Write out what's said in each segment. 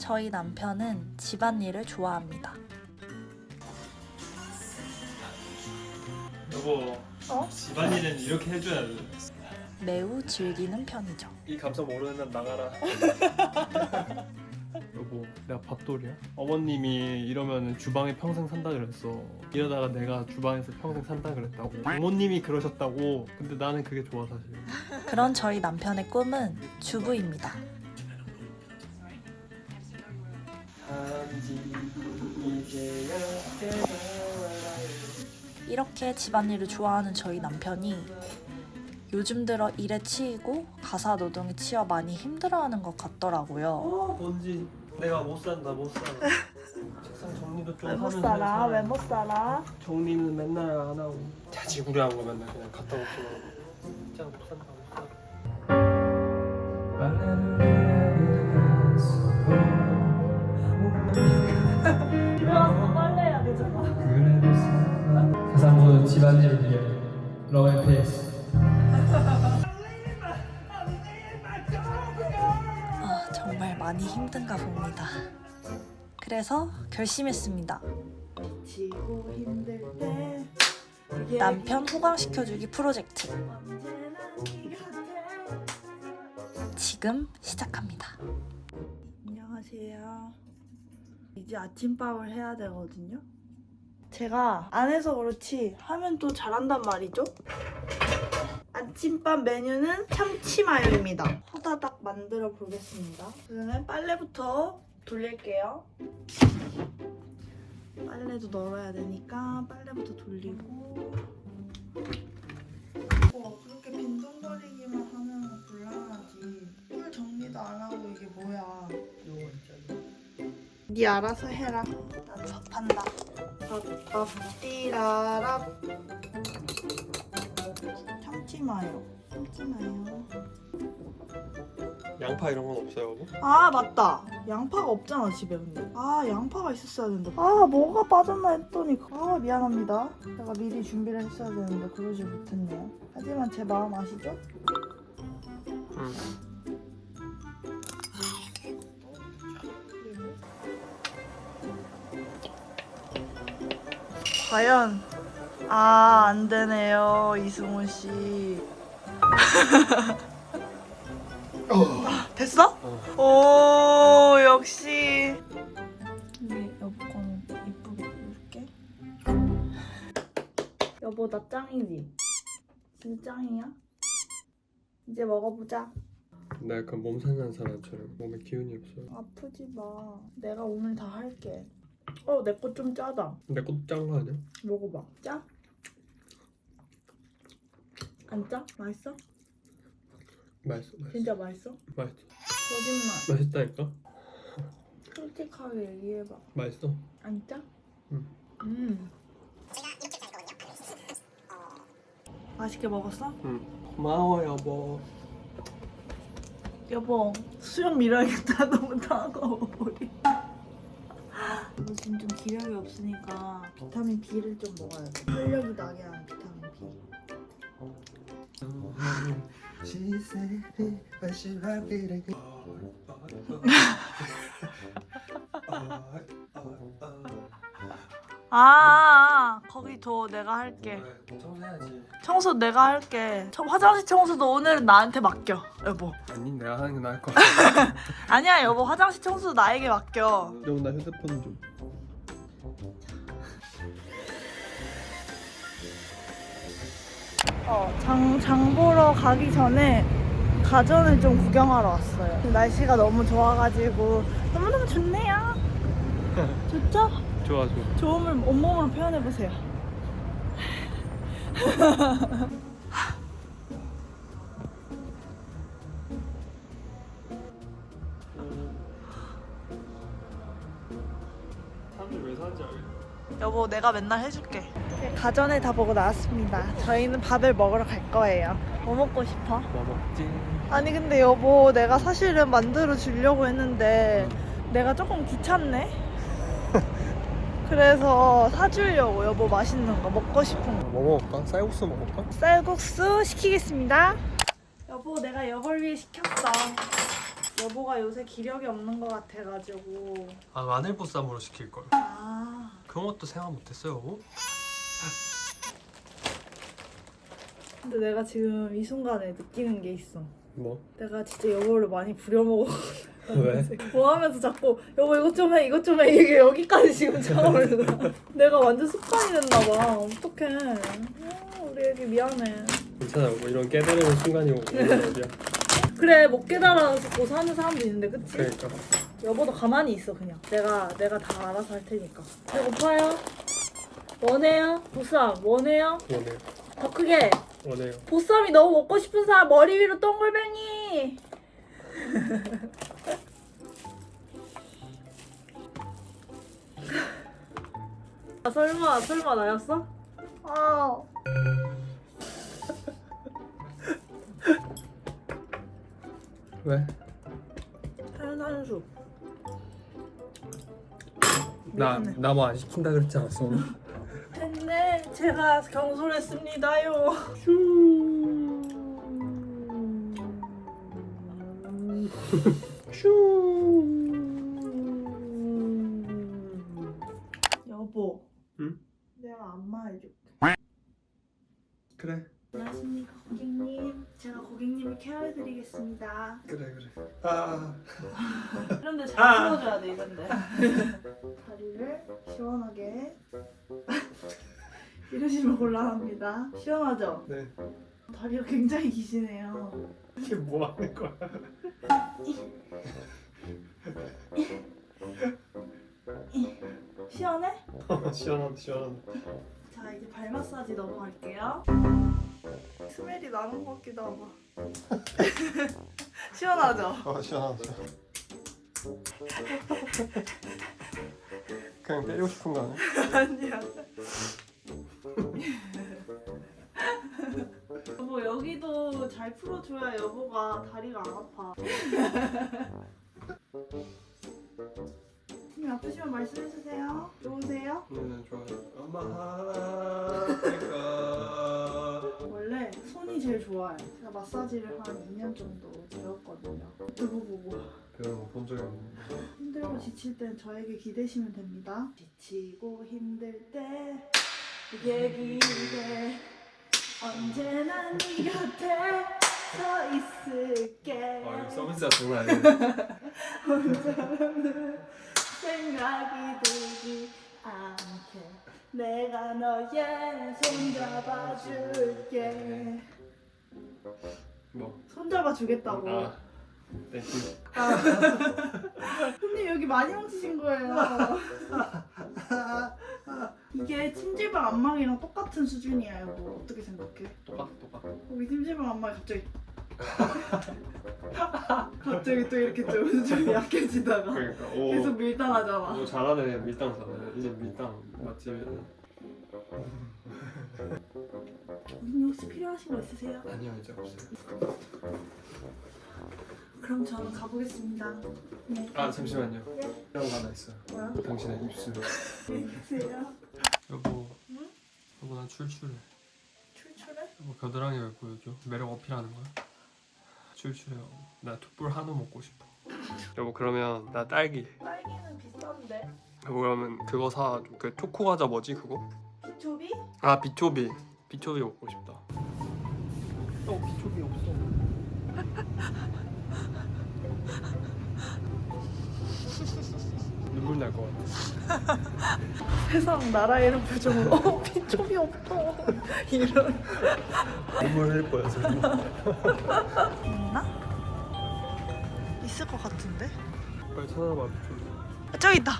저희 남편은 집안일을 좋아합니다. 여보 어? 집안일은 이렇게 해줘야 돼. 매우 즐기는 편이죠. 이 감성 모르는 난 나가라. 여보 내가 밥돌이야? 어머님이 이러면 주방에 평생 산다 그랬어. 이러다가 내가 주방에서 평생 산다 그랬다고. 부모님이 그러셨다고. 근데 나는 그게 좋아 사실. 그런 저희 남편의 꿈은 주부입니다. 이렇게 집안일을 좋아하는 저희 남편이 요즘 들어 일에 치이고 가사 노동에 치여 많이 힘들어하는 것 같더라고요. 어 뭔지 내가 못 산다 못 살아. 책상 정리도 좀 하면 살아? 돼. 왜못 살아? 정리는 맨날 안 하고 자지구레한 거 맨날 그냥 갖다 놓기만 하고 진짜 못 산다 모든 집안일을 위해 러의 페이스 아, 정말 많이 힘든가 봅니다. 그래서 결심했습니다. 남편 호강시켜주기 프로젝트. 지금 시작합니다. 안녕하세요. 이제 아침밥을 해야 되거든요. 제가 안 해서 그렇지 하면 또 잘한단 말이죠. 아침밥 메뉴는 참치 마요입니다. 호다닥 만들어 보겠습니다. 그러면 빨래부터 돌릴게요. 빨래도 널어야 되니까 빨래부터 돌리고 어, 그렇게 빈둥거리기만 하면 네 알아서 해라. 난 밥한다. 밥밥 띠라라. 참치마요. 참치마요. 양파 이런 건 없어요 여보? 아 맞다. 양파가 없잖아 집에 근데. 아 양파가 있었어야 되는데. 아 뭐가 빠졌나 했더니. 아 미안합니다. 제가 미리 준비를 했어야 되는데 그러지 못했네요. 하지만 제 마음 아시죠? 응. 과연? 아 안되네요 이승훈 씨. 아, 됐어? 오 역시. 이게 여보 거는 이쁘게 입을게. 여보 나 짱이지? 진짜 짱이야? 이제 먹어보자. 나 약간 몸 상한 사람처럼. 몸에 기운이 없어. 아프지 마. 내가 오늘 다 할게 어 내 거 좀 짜다 내 것도 짠거 아니야? 먹어봐 짜? 안 짜? 맛있어? 맛있어 맛있어. 진짜 맛있어? 맛있어. 거짓말 맛있다니까? 솔직하게 얘기해봐 맛있어. 안 짜? 응. 음. 맛있게 먹었어? 응. 고마워 여보. 여보 수염 밀어야겠다 너무 따가워 머리 기력이 없으니까 비타민 B를 좀 먹어야 돼. 활력이 나게 하는 비타민 B. 아, 거기 둬 내가 할게. 청소해야지. 청소 내가 할게. 저 화장실 청소도 오늘은 나한테 맡겨. 여보. 아니 내가 하는 게 나을 것 같아. 아니야 여보. 화장실 청소도 나에게 맡겨. 여보 나 휴대폰 좀. 어, 장, 장 보러 가기 전에 가전을 좀 구경하러 왔어요 날씨가 너무 좋아가지고 너무너무 좋네요 좋죠? 좋아 좋아. 좋음을 온몸으로 표현해보세요 여보 내가 맨날 해줄게 가전을 다 보고 나왔습니다 저희는 밥을 먹으러 갈 거예요 뭐 먹고 싶어? 뭐 먹지? 아니 근데 여보 내가 사실은 만들어 주려고 했는데 내가 조금 귀찮네 그래서 사주려고 여보 맛있는 거 먹고 싶은 거 뭐 먹을까? 쌀국수 먹을까? 쌀국수 시키겠습니다 여보 내가 여보를 위해 시켰어 여보가 요새 기력이 없는 것 같아가지고 아 마늘 보 쌈으로 시킬 걸. 아 그런 것도 생각 못했어요. 근데 내가 지금 이 순간에 느끼는 게 있어 뭐? 내가 진짜 여보를 많이 부려먹어 왜? 뭐 하면서 자꾸 여보 이것 좀 해 이것 좀 해 이게 여기까지 지금 차오르는 내가 완전 습관이 됐나봐 어떡해 아, 우리 애기 미안해 괜찮아. 뭐 이런 깨달음의 순간이 오는 어디야? 그래 못 깨달아서 사는 사람도 있는데 그치? 그러니까. 여보도 가만히 있어 그냥 내가 내가 다 알아서 할 테니까 배고파요? 원해요? 보쌈 원해요? 원해요. 더 크게 원해요. 보쌈이 너무 먹고 싶은 사람 머리 위로 동글뱅이 아 설마 설마 나였어? 아 왜? 탄산수 나 미안해. 나뭐 안 시킨다 그랬지 않았어? 오늘? 제가 경솔했습니다요 여보 응? 내가 안마 해줄게 그래. 안녕하십니까 고객님 제가 고객님을 케어해드리겠습니다 그래 그래. 아. 이런데 잘 풀어줘야 돼 이런데 다리를 시원하게 이러시면 곤란합니다 시원하죠? 네. 다리가 굉장히 기시네요 이게 뭐 하는 거야? 시원해? 시원하다 시원하다. 자 이제 발 마사지 넘어갈게요 스멜이 나는 것 같기도 하고 시원하죠? 아 시원하다. 그냥 때리고 싶은 거 아니야? 아니야 여보 여기도 잘 풀어줘야 여보가 다리가 안 아파 힘이 아프시면 말씀해주세요 좋으세요? 네 좋아요. 엄마 제일 좋아요 제가 마사지를 한 2년 정도 배웠거든요. 유튜브 보고 그런 거본 적이 없는데. 힘들고 지칠 땐 저에게 기대시면 됩니다. 지치고 힘들 때 얘기해. 언제나 네 곁에 서 있을게. 아 이거 서비스가 장난 아니야. 혼자라는 생각이 들지 않게. 내가 너의 손 잡아줄게 뭐? 손 잡아 주겠다고 아. 땡큐. 손님 여기 많이 뭉치신 거예요. 이게 찜질방 안마기랑 똑같은 수준이야 여보. 어떻게 생각해? 똑같아 똑같아. 우리 찜질방 안마기 갑자기 갑자기 또 이렇게 좀, 좀 약해지다가 그러니까 오. 계속 밀당하잖아. 오 잘하네 밀당 잘하네. 이제 밀당 맛집이네. 고객님 혹시 필요하신 거 있으세요? 아니요 이제 없어요. 그럼 저는 가보겠습니다. 네. 아 잠시만요. 네. 이런 거 하나 있어요. 뭐야? 당신의 입술. 안녕히 계세요. 여보. 응? 여보 나 출출해. 출출해? 여보 겨드랑이 왜 보여줘? 매력 어필하는 거야? 출출해. 여보. 나 툭불 한우 먹고 싶어. 여보 그러면 나 딸기. 딸기는 비싼데. 여보 그러면 그거 사. 그 초코 과자 뭐지 그거? 비초비? 아 비초비. 비초비 먹고 싶다. 어 비초비 없어. 눈물 날 것 같아. 세상 나라 이런 표정으로 어 비초비 없어 이런 눈물 흘릴 거야 지금. 있나? 있을 것 같은데? 빨리 찾아봐 비초비. 아, 저기 있다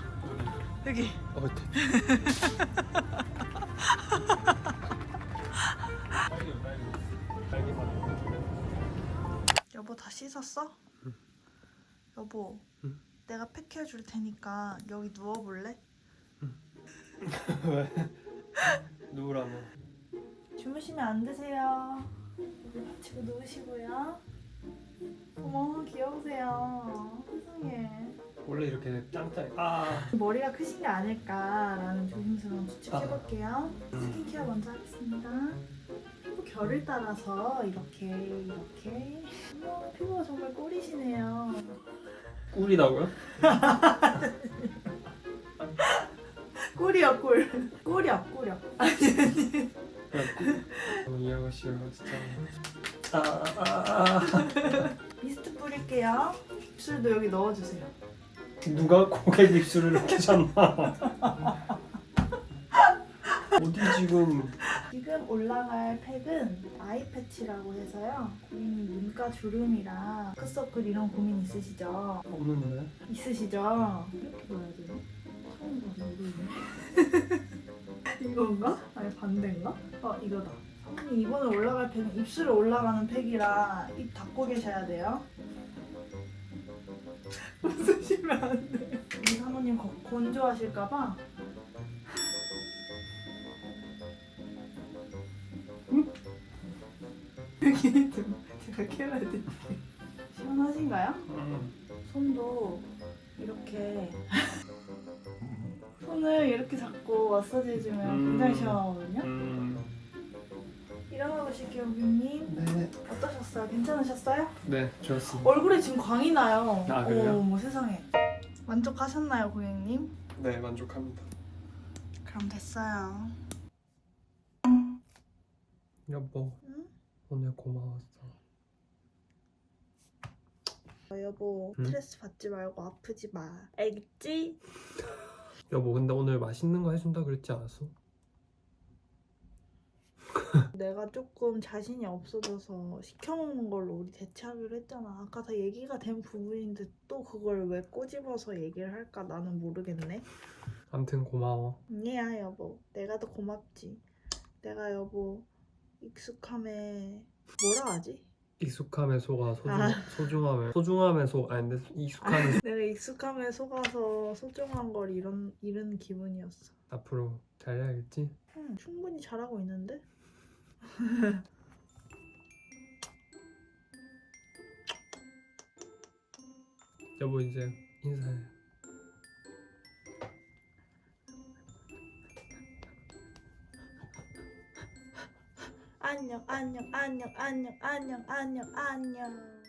여기 어. 여보 다 씻었어? 여보 응. 내가 팩해 줄 테니까 여기 누워볼래? 왜? 누구라면? 주무시면 안 되세요 여기 받치고 누우시고요 어머 귀여우세요 세상에 원래 이렇게 짱짱. 아. 머리가 크신 게 아닐까라는 조심스러운 추측해볼게요 스킨케어 먼저 하겠습니다 피부 결을 따라서 이렇게 이렇게 어머 피부가 정말 꿀이시네요 꿀이라고요? 꿀이야 꿀. 꿀이야 꿀이야. 어, 이 아가씨가 진짜 아, 아, 아. 미스트 뿌릴게요. 입술도 여기 넣어주세요. 누가 고객 입술을 이렇게 잤나 어디 지금 지금 올라갈 팩은 아이 패치라고 해서요. 고객님 눈가 주름이랑 크서클 이런 고민 있으시죠? 없는데 있으시죠? 이렇게 봐야 되나? 처음 봐서 모르겠네. 이건가? 아니 반대인가? 어 이거다. 사모님 이번에 올라갈 팩은 입술에 올라가는 팩이라 입 닫고 계셔야 돼요. 웃으시면 안 돼. 우리 사모님 거- 건조하실까봐. 여기 좀 제가 돼. 시원하신가요? 음. 손도 이렇게 손을 이렇게 잡고 마사지 해주면 음. 굉장히 시원하거든요. 음. 일어나 보실게요, 고객님. 네. 어떠셨어요? 괜찮으셨어요? 네 좋았습니다 얼굴에 지금 광이 나요. 아, 그래요? 어머 세상에. 만족하셨나요, 고객님? 네 만족합니다 그럼 됐어요. 여보 응? 오늘 고마웠어 어, 여보, 응? 스트레스 받지 말고 아프지 마. 알겠지? 여보 근데 오늘 맛있는 거 해준다 그랬지 않았어? 내가 조금 자신이 없어져서 시켜먹는 걸로 우리 대체하기로 했잖아. 아까 다 얘기가 된 부분인데 또 그걸 왜 꼬집어서 얘기를 할까 나는 모르겠네. 암튼 고마워 아니야 여보. 내가 더 고맙지. 내가 여보 익숙함에 뭐라 하지? 익숙함에 속아 소중, 아. 소중함에 소중함에 속 아니 근데 익숙함에 속 내가 익숙함에 속아서 소중한 걸 잃은, 잃은 기분이었어. 앞으로 잘해야겠지? 응, 충분히 잘하고 있는데? 여보 이제 인사해. 안녕 안녕 안녕 안녕 안녕 안녕 안녕